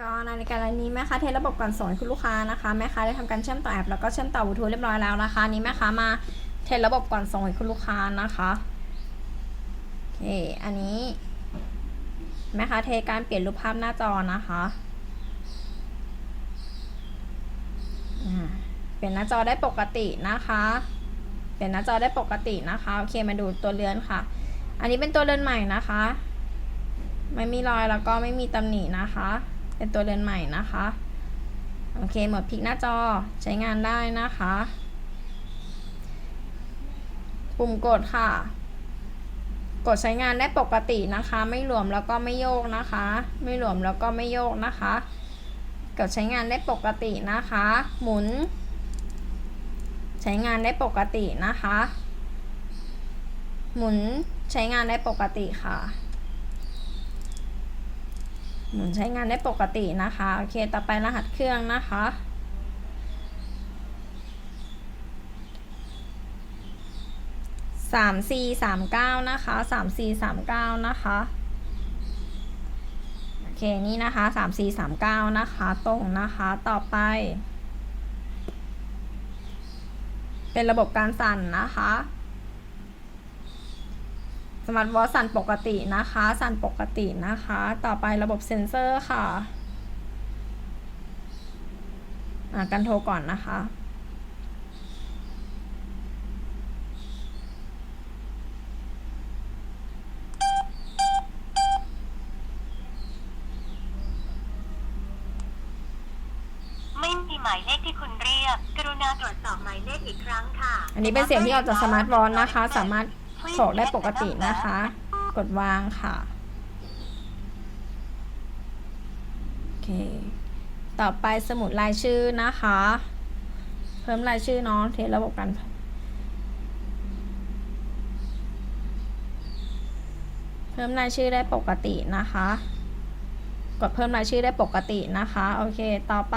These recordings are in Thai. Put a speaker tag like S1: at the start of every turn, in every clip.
S1: ก็ในรายการนี้แม่ค้าเทสระบบก่อนส่งให้คุณลูกค้านะคะแม่ค้าได้ทำการเชื่อมต่อแอปแล้วก็เชื่อมต่อบลูทูธเรียบร้อยแล้วนะคะนี้แม่ค้ามาเทสระบบก่อนส่งให้คุณลูกค้านะคะโอเคอันนี้แม่ค้าเทการเปลี่ยนรูปภาพหน้าจอนะคะเปลี่ยนหน้าจอได้ปกตินะคะ เปลี่ยนหน้าจอได้ปกตินะคะโอเคมาดูตัวเรือนค่ะ อันนี้เป็นตัวเรือนใหม่นะคะ ไม่มีรอยแล้วก็ไม่มีตำหนินะคะ เป็นตัวเรือนใหม่นะคะ โอเคหมดพลิกหน้าจอใช้งานได้นะคะ ปุ่มกดค่ะ กดใช้งานได้ปกตินะคะ ไม่หลวมแล้วก็ไม่โยกนะคะ ไม่หลวมแล้วก็ไม่โยกนะคะ กดใช้งานได้ปกตินะคะ หมุน ใช้งานได้ปกตินะคะ หมุนใช้งานได้ปกติค่ะ หมุนใช้งานได้ปกตินะคะ โอเค ต่อไปรหัสเครื่องนะคะ สามสี่สามเก้านะคะสามสี่สามเก้านะคะ โอเค นี่นะคะสามสี่สามเก้านะคะ ตรงนะคะ ต่อไป เป็นระบบการสั่นนะคะ มาร์ทวอทสั่นปกตินะคะ สั่นปกตินะคะ ต่อไประบบเซ็นเซอร์ค่ะอ่ากันโทรก่อนนะคะ
S2: ไม่มีหมายเลขที่คุณเรียก กรุณาตรวจสอบหมายเลขอีกครั้งค่ะ
S1: อันนี้เป็นเสียงที่ออกจากสมาร์ทวอทนะคะ สามารถ โฉกได้ปกตินะคะ กดวางค่ะ โอเค ต่อไปสมุดรายชื่อนะคะ เพิ่มรายชื่อเนาะเทสระบบกันเพิ่มรายชื่อได้ปกตินะคะ กดเพิ่มรายชื่อได้ปกตินะคะ โอเค ต่อไป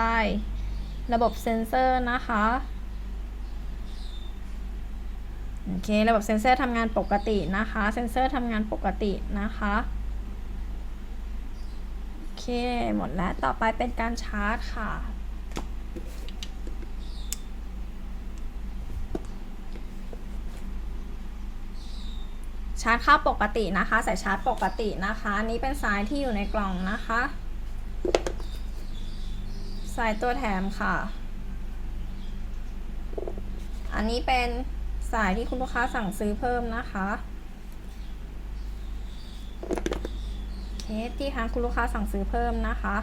S1: ระบบเซ็นเซอร์นะคะ โอเค ระบบเซ็นเซอร์ทำงานปกตินะคะ เซ็นเซอร์ทำงานปกตินะคะ โอเค หมดแล้ว ต่อไปเป็นการชาร์จค่ะ ชาร์จเข้าปกตินะคะ ใส่ชาร์จปกตินะคะ อันนี้เป็นสายที่อยู่ในกล่องนะคะ สายตัวแถมค่ะ อันนี้เป็น สายที่คุณลูกค้าสั่งซื้อเพิ่มนะคะเคสที่ทางคุณลูกค้าสั่งซื้อเพิ่มนะคะ